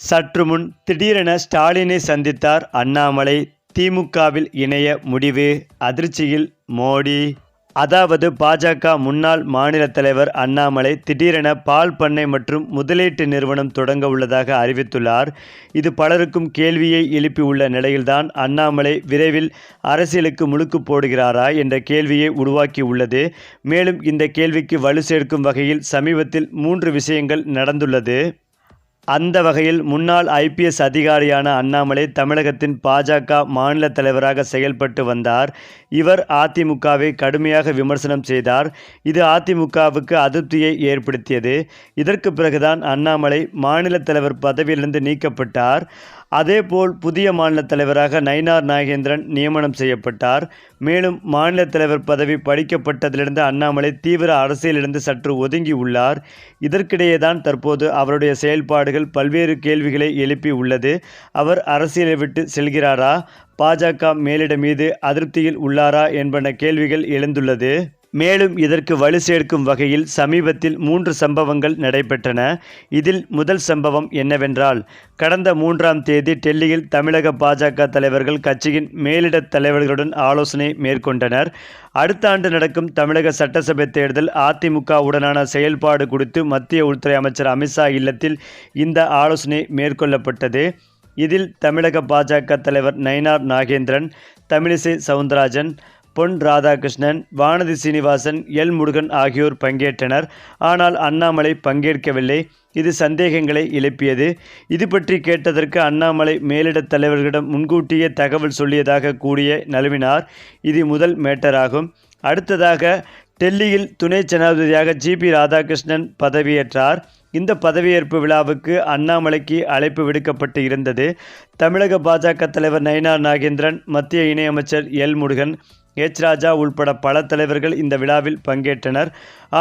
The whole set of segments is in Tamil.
சற்று முன் திடீரென ஸ்டாலினை சந்தித்தார் அண்ணாமலை. திமுகவில் இணைய முடிவு அதிர்ச்சியில் மோடி. அதாவது பாஜக முன்னாள் மாநில தலைவர் அண்ணாமலை திடீரென பால் பண்ணை மற்றும் முதலீட்டு நிறுவனம் தொடங்க உள்ளதாக அறிவித்துள்ளார். இது பலருக்கும் கேள்வியை எழுப்பியுள்ள நிலையில்தான் அண்ணாமலை விரைவில் அரசியலுக்கு முழுக்கு போடுகிறாரா என்ற கேள்வியை உருவாக்கியுள்ளது மேலும் இந்த கேள்விக்கு வலு சேர்க்கும் வகையில் சமீபத்தில் மூன்று விஷயங்கள் நடந்துள்ளது. அந்த வகையில் முன்னாள் ஐபிஎஸ் அதிகாரியான அண்ணாமலை தமிழகத்தின் பாஜக மாநில தலைவராக செயல்பட்டு வந்தார். இவர் அதிமுகவை கடுமையாக விமர்சனம் செய்தார். இது அதிமுகவுக்கு அதிருப்தியை ஏற்படுத்தியது. இதற்கு பிறகுதான் அண்ணாமலை மாநில தலைவர் பதவியிலிருந்து நீக்கப்பட்டார். அதேபோல் புதிய மாநில தலைவராக நயினார் நாகேந்திரன் நியமனம் செய்யப்பட்டார். மேலும் மாநில தலைவர் பதவி படிக்கப்பட்டதிலிருந்து அண்ணாமலை தீவிர அரசியலிருந்து சற்று ஒதுங்கி உள்ளார். இதற்கிடையேதான் தற்போது அவருடைய செயல்பாடுகள் பல்வேறு கேள்விகளை எழுப்பி உள்ளது. அவர் அரசியலை விட்டு செல்கிறாரா? பாஜக மேலிட மீது அதிருப்தியில் உள்ளாரா என்பன கேள்விகள் எழுந்துள்ளது. மேலும் இதற்கு வலு சேர்க்கும் வகையில் சமீபத்தில் மூன்று சம்பவங்கள் நடைபெற்றன. இதில் முதல் சம்பவம் என்னவென்றால் கடந்த மூன்றாம் தேதி டெல்லியில் தமிழக பாஜக தலைவர்கள் கட்சியின் மேலிட தலைவர்களுடன் ஆலோசனை மேற்கொண்டனர். அடுத்த ஆண்டு நடக்கும் தமிழக சட்டசபை தேர்தல் அதிமுகவுடனான செயல்பாடு குறித்து மத்திய உள்துறை அமைச்சர் அமித்ஷா இல்லத்தில் இந்த ஆலோசனை மேற்கொள்ளப்பட்டது. இதில் தமிழக பாஜக தலைவர் நயினார் நாகேந்திரன் தமிழிசை சவுந்தரராஜன் பொன் ராதாகிருஷ்ணன் வானதி சீனிவாசன் எல் முருகன் ஆகியோர் பங்கேற்றனர். ஆனால் அண்ணாமலை பங்கேற்கவில்லை. இது சந்தேகங்களை எழுப்பியது. இது பற்றி கேட்டதற்கு அண்ணாமலை மேலிட தலைவர்களிடம் முன்கூட்டியே தகவல் சொல்லியதாக கூடிய நழுவினார். இது முதல் மேட்டராகும். அடுத்ததாக டெல்லியில் துணை ஜனாதிபதியாக ஜிபி ராதாகிருஷ்ணன் பதவியேற்றார். இந்த பதவியேற்பு விழாவுக்கு அண்ணாமலைக்கு அழைப்பு விடுக்கப்பட்டு இருந்தது. தமிழக பாஜக தலைவர் நயினார் நாகேந்திரன் மத்திய இணையமைச்சர் எல் முருகன் எச். ராஜா உள்பட பல தலைவர்கள் இந்த விழாவில் பங்கேற்றனர்.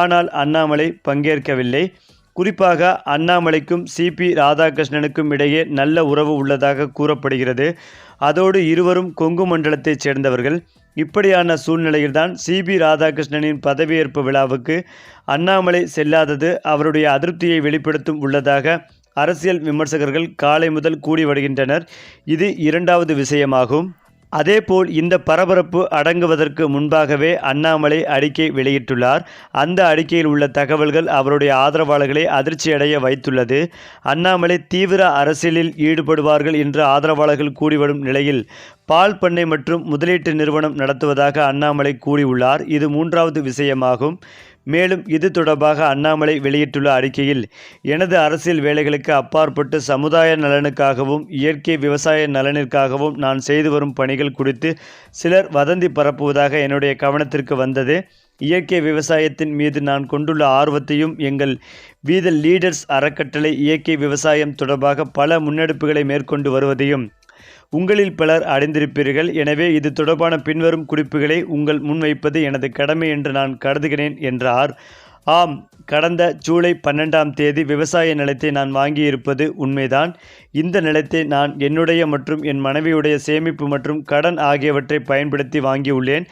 ஆனால் அண்ணாமலை பங்கேற்கவில்லை. குறிப்பாக அண்ணாமலைக்கும் சிபி ராதாகிருஷ்ணனுக்கும் இடையே நல்ல உறவு உள்ளதாக கூறப்படுகிறது. அதோடு இருவரும் கொங்கு மண்டலத்தைச் சேர்ந்தவர்கள். இப்படியான சூழ்நிலையில்தான் சிபி ராதாகிருஷ்ணனின் பதவியேற்பு விழாவுக்கு அண்ணாமலை செல்லாதது அவருடைய அதிருப்தியை வெளிப்படுத்தும் உள்ளதாக அரசியல் விமர்சகர்கள் காலை முதல் கூடி வருகின்றனர். இது இரண்டாவது விஷயமாகும். அதேபோல் இந்த பரபரப்பு அடங்குவதற்கு முன்பாகவே அண்ணாமலை அறிக்கை வெளியிட்டுள்ளார். அந்த அறிக்கையில் உள்ள தகவல்கள் அவருடைய ஆதரவாளர்களை அதிர்ச்சியடைய வைத்துள்ளது. அண்ணாமலை தீவிர அரசியலில் ஈடுபடுவார்கள் என்று ஆதரவாளர்கள் கூடிவரும் நிலையில் பால் பண்ணை மற்றும் முதலீட்டு நிறுவனம் நடத்துவதாக அண்ணாமலை கூறியுள்ளார். இது மூன்றாவது விஷயமாகும். மேலும் இது தொடர்பாக அண்ணாமலை வெளியிட்டுள்ள அறிக்கையில் எனது அரசியல் வேலைகளுக்கு அப்பாற்பட்டு சமுதாய நலனுக்காகவும் இயற்கை விவசாய நலனிற்காகவும் நான் செய்து வரும் பணிகள் குறித்து சிலர் வதந்தி பரப்புவதாக என்னுடைய கவனத்திற்கு வந்தது. இயற்கை விவசாயத்தின் மீது நான் கொண்டுள்ள ஆர்வத்தையும் எங்கள் வீத லீடர்ஸ் அறக்கட்டளை இயற்கை விவசாயம் தொடர்பாக பல முன்னெடுப்புகளை மேற்கொண்டு வருவதையும் உங்களில் பலர் அடைந்திருப்பீர்கள். எனவே இது தொடர்பான பின்வரும் குறிப்புகளை உங்கள் முன்வைப்பது எனது கடமை என்று நான் கருதுகிறேன் என்றார். ஆம் கடந்த ஜூலை பன்னெண்டாம் தேதி விவசாய நிலத்தை நான் வாங்கியிருப்பது உண்மைதான். இந்த நிலத்தை நான் என்னுடைய மற்றும் என் மனைவியுடைய சேமிப்பு மற்றும் கடன் ஆகியவற்றை பயன்படுத்தி வாங்கியுள்ளேன்.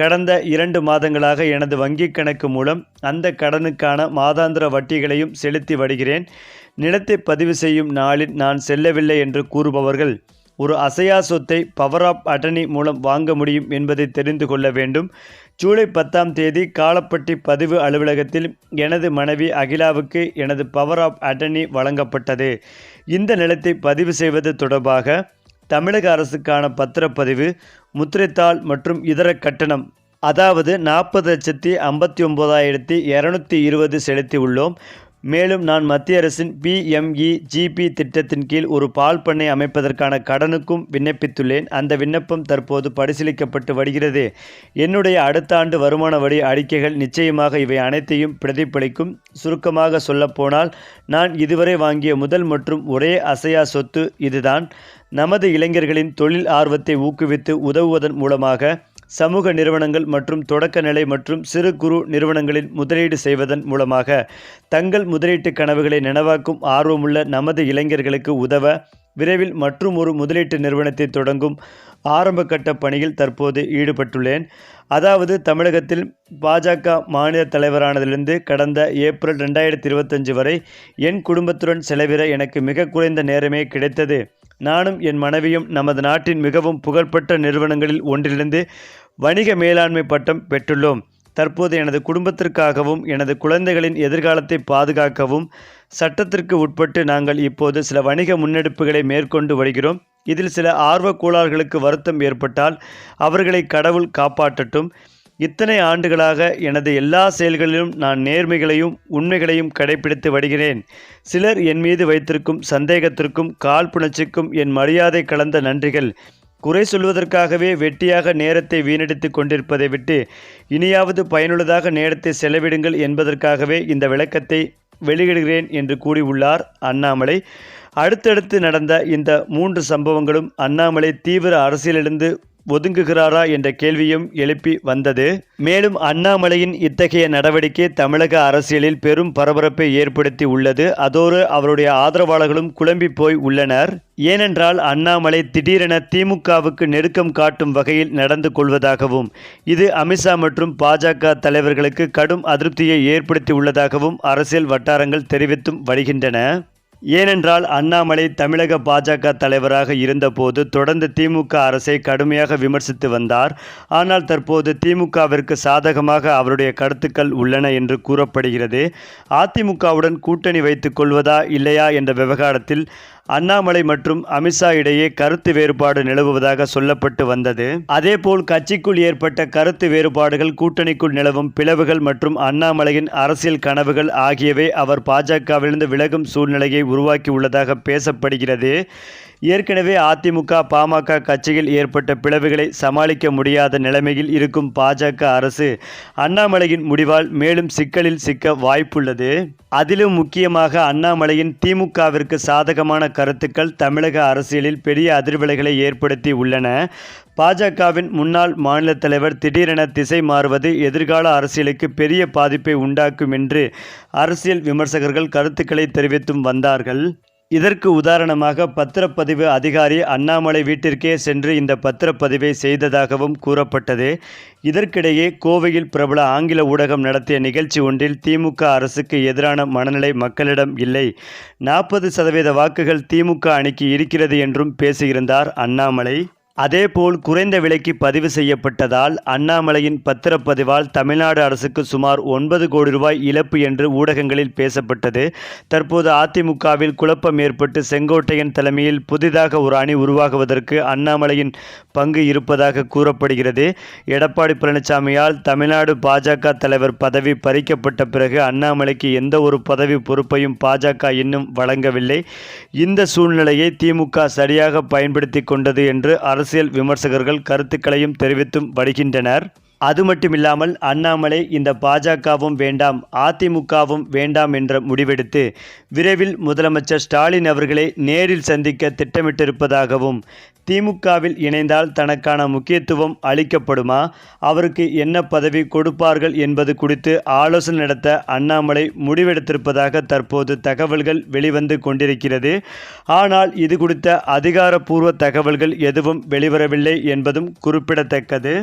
கடந்த இரண்டு மாதங்களாக எனது வங்கிக் கணக்கு மூலம் அந்த கடனுக்கான மாதாந்திர வட்டிகளையும் செலுத்தி வருகிறேன். நிலத்தை பதிவு செய்யும் நாளில் நான் செல்லவில்லை என்று கூறுபவர்கள் ஒரு அசையா சொத்தை பவர் ஆஃப் அட்டர்னி மூலம் வாங்க முடியும் என்பதை தெரிந்து கொள்ள வேண்டும். ஜூலை பத்தாம் தேதி காலப்பட்டி பதிவு அலுவலகத்தில் எனது மனைவி அகிலாவுக்கு எனது பவர் ஆஃப் அட்டர்னி வழங்கப்பட்டது. இந்த நிலத்தை பதிவு செய்வது தொடர்பாக தமிழக அரசுக்கான பத்திரப்பதிவு முத்திரைத்தாள் மற்றும் இதர கட்டணம் அதாவது நாற்பது லட்சத்தி ஐம்பத்தி ஒம்போதாயிரத்தி இரநூத்தி இருபது செலுத்தி உள்ளோம் மேலும் நான் மத்திய அரசின் பிஎம்இ ஜிபி திட்டத்தின் கீழ் ஒரு பால் பண்ணை அமைப்பதற்கான கடனுக்கும் விண்ணப்பித்துள்ளேன். அந்த விண்ணப்பம் தற்போது பரிசீலிக்கப்பட்டு வருகிறது. என்னுடைய அடுத்த ஆண்டு வருமான வரி அறிக்கைகள் நிச்சயமாக இவை அனைத்தையும் பிரதிபலிக்கும். சுருக்கமாக சொல்லப்போனால் நான் இதுவரை வாங்கிய முதல் மற்றும் ஒரே அசையா சொத்து இதுதான். நமது இளைஞர்களின் தொழில் ஆர்வத்தை ஊக்குவித்து உதவுவதன் மூலமாக சமூக நிறுவனங்கள் மற்றும் தொடக்க நிலை மற்றும் சிறு குறு நிறுவனங்களில் முதலீடு செய்வதன் மூலமாக தங்கள் முதலீட்டு கனவுகளை நனவாக்கும் ஆர்வமுள்ள நமது இளைஞர்களுக்கு உதவ விரைவில் மற்றும் ஒரு முதலீட்டு நிறுவனத்தை தொடங்கும் ஆரம்பகட்ட பணியில் தற்போது ஈடுபட்டுள்ளேன். அதாவது தமிழகத்தில் பாஜக மாநில தலைவரானதிலிருந்து கடந்த ஏப்ரல் ரெண்டாயிரத்தி இருபத்தஞ்சு வரை என் குடும்பத்துடன் செலவிட எனக்கு மிக குறைந்த நேரமே கிடைத்தது. நானும் என் மனைவியும் நமது நாட்டின் மிகவும் புகழ்பெற்ற நிறுவனங்களில் ஒன்றிலிருந்து வணிக மேலாண்மை பட்டம் பெற்றுள்ளோம். தற்போது எனது குடும்பத்திற்காகவும் எனது குழந்தைகளின் எதிர்காலத்தை பாதுகாக்கவும் சட்டத்திற்கு உட்பட்டு நாங்கள் இப்போது சில வணிக முன்னெடுப்புகளை மேற்கொண்டு வருகிறோம். இதில் சில ஆர்வக்கோளாறுகளுக்கு வருத்தம் ஏற்பட்டால் அவர்களை கடவுள் காப்பாற்றட்டும். இத்தனை ஆண்டுகளாக எனது எல்லா செயல்களிலும் நான் நேர்மைகளையும் உண்மைகளையும் கடைபிடித்து வருகிறேன். சிலர் என் மீது வைத்திருக்கும் சந்தேகத்திற்கும் காழ்ப்புணர்ச்சிக்கும் என் மரியாதை கலந்த நன்றிகள். குறை சொல்வதற்காகவே வெட்டியாக நேரத்தை வீணடித்து கொண்டிருப்பதை விட்டு இனியாவது பயனுள்ளதாக நேரத்தை செலவிடுங்கள் என்பதற்காகவே இந்த விளக்கத்தை வெளியிடுகிறேன் என்று கூறியுள்ளார் அண்ணாமலை. அடுத்தடுத்து நடந்த இந்த மூன்று சம்பவங்களும் அண்ணாமலை தீவிர அரசியலிருந்து ஒதுங்குகிறாரா என்ற கேள்வியும் எழுப்பி வந்தது. மேலும் அண்ணாமலையின் இத்தகைய நடவடிக்கை தமிழக அரசியலில் பெரும் பரபரப்பை ஏற்படுத்தி உள்ளது. அதோடு அவருடைய ஆதரவாளர்களும் குழம்பி போய் உள்ளனர். ஏனென்றால் அண்ணாமலை திடீரென திமுகவுக்கு நெருக்கம் காட்டும் வகையில் நடந்து கொள்வதாகவும் இது அமித்ஷா மற்றும் பாஜக தலைவர்களுக்கு கடும் அதிருப்தியை ஏற்படுத்தி உள்ளதாகவும் அரசியல் வட்டாரங்கள் தெரிவித்தும் வருகின்றன. ஏனென்றால் அண்ணாமலை தமிழக பாஜக தலைவராக இருந்தபோது தொடர்ந்து திமுக அரசை கடுமையாக விமர்சித்து வந்தார். ஆனால் தற்போது திமுகவிற்கு சாதகமாக அவருடைய கருத்துக்கள் உள்ளன என்று கூறப்படுகிறது. அதிமுகவுடன் கூட்டணி வைத்துக் கொள்வதா இல்லையா என்ற விவகாரத்தில் அண்ணாமலை மற்றும் அமித்ஷா இடையே கருத்து வேறுபாடு நிலவுவதாக சொல்லப்பட்டு வந்தது. அதேபோல் கட்சிக்குள் ஏற்பட்ட கருத்து வேறுபாடுகள் கூட்டணிக்குள் நிலவும் பிளவுகள் மற்றும் அண்ணாமலையின் அரசியல் கனவுகள் ஆகியவை அவர் பாஜகவிலிருந்து விலகும் சூழ்நிலையை உருவாக்கி உள்ளதாக பேசப்படுகிறது. ஏற்கனவே அதிமுக பாமக கட்சியில் ஏற்பட்ட பிளவுகளை சமாளிக்க முடியாத நிலைமையில் இருக்கும் பாஜக அரசு அண்ணாமலையின் முடிவால் மேலும் சிக்கலில் சிக்க வாய்ப்புள்ளது. அதிலும் முக்கியமாக அண்ணாமலையின் திமுகவிற்கு சாதகமான கருத்துக்கள் தமிழக அரசியலில் பெரிய அதிர்வலைகளை ஏற்படுத்தி உள்ளன. பாஜகவின் முன்னாள் மாநில தலைவர் திடீரென திசை மாறுவது எதிர்கால அரசியலுக்கு பெரிய பாதிப்பை உண்டாக்கும் என்று அரசியல் விமர்சகர்கள் கருத்துக்களை தெரிவித்தும் வந்தார்கள். இதற்கு உதாரணமாக பத்திரப்பதிவு அதிகாரி அண்ணாமலை வீட்டிற்கே சென்று இந்த பத்திரப்பதிவை செய்ததாகவும் கூறப்பட்டது. இதற்கிடையே கோவையில் பிரபல ஆங்கில ஊடகம் நடத்திய நிகழ்ச்சி ஒன்றில் திமுக அரசுக்கு எதிரான மனநிலை மக்களிடம் இல்லை. நாற்பது சதவீத வாக்குகள் திமுக அணிக்கு இருக்கிறது என்றும் பேசியிருந்தார் அண்ணாமலை. அதேபோல் குறைந்த விலைக்கு பதிவு செய்யப்பட்டதால் அண்ணாமலையின் பத்திரப்பதிவால் தமிழ்நாடு அரசுக்கு சுமார் ஒன்பது கோடி ரூபாய் இழப்பு என்று ஊடகங்களில் பேசப்பட்டது. தற்போது அதிமுகவில் குழப்பம் ஏற்பட்டு செங்கோட்டையன் தலைமையில் புதிதாக ஒரு அணி உருவாகுவதற்கு அண்ணாமலையின் பங்கு இருப்பதாக கூறப்படுகிறது. எடப்பாடி பழனிசாமியால் தமிழ்நாடு பாஜக தலைவர் பதவி பறிக்கப்பட்ட பிறகு அண்ணாமலைக்கு எந்த ஒரு பதவி பொறுப்பையும் பாஜக இன்னும் வழங்கவில்லை. இந்த சூழ்நிலையை திமுக சரியாக பயன்படுத்தி கொண்டது என்று அரசு அரசியல் விமர்சகர்கள் கருத்துக்களையும் தெரிவித்தும் வருகின்றனர் அது மட்டுமில்லாமல் அண்ணாமலை இந்த பாஜகவும் வேண்டாம் அதிமுகவும் வேண்டாம் என்ற முடிவெடுத்து விரைவில் முதலமைச்சர் ஸ்டாலின் அவர்களை நேரில் சந்திக்க திட்டமிட்டிருப்பதாகவும் திமுகவில் இணைந்தால் தனக்கான முக்கியத்துவம் அளிக்கப்படுமா அவருக்கு என்ன பதவி கொடுப்பார்கள் என்பது குறித்து ஆலோசனை நடத்த அண்ணாமலை முடிவெடுத்திருப்பதாக தற்போது தகவல்கள் வெளிவந்து கொண்டிருக்கிறது. ஆனால் இது குறித்த அதிகாரப்பூர்வ தகவல்கள் எதுவும் வெளிவரவில்லை என்பதும் குறிப்பிடத்தக்கது.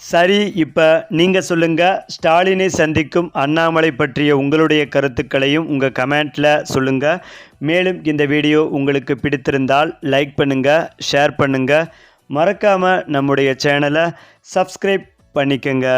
சரி இப்போ நீங்கள் சொல்லுங்கள் ஸ்டாலினை சந்திக்கும் அண்ணாமலை பற்றிய உங்களுடைய கருத்துக்களையும் உங்கள் கமெண்ட்டில் சொல்லுங்கள் மேலும் இந்த வீடியோ உங்களுக்கு பிடித்திருந்தால் லைக் பண்ணுங்கள் ஷேர் பண்ணுங்கள் மறக்காமல் நம்முடைய சேனலை சப்ஸ்கிரைப் பண்ணிக்கங்க.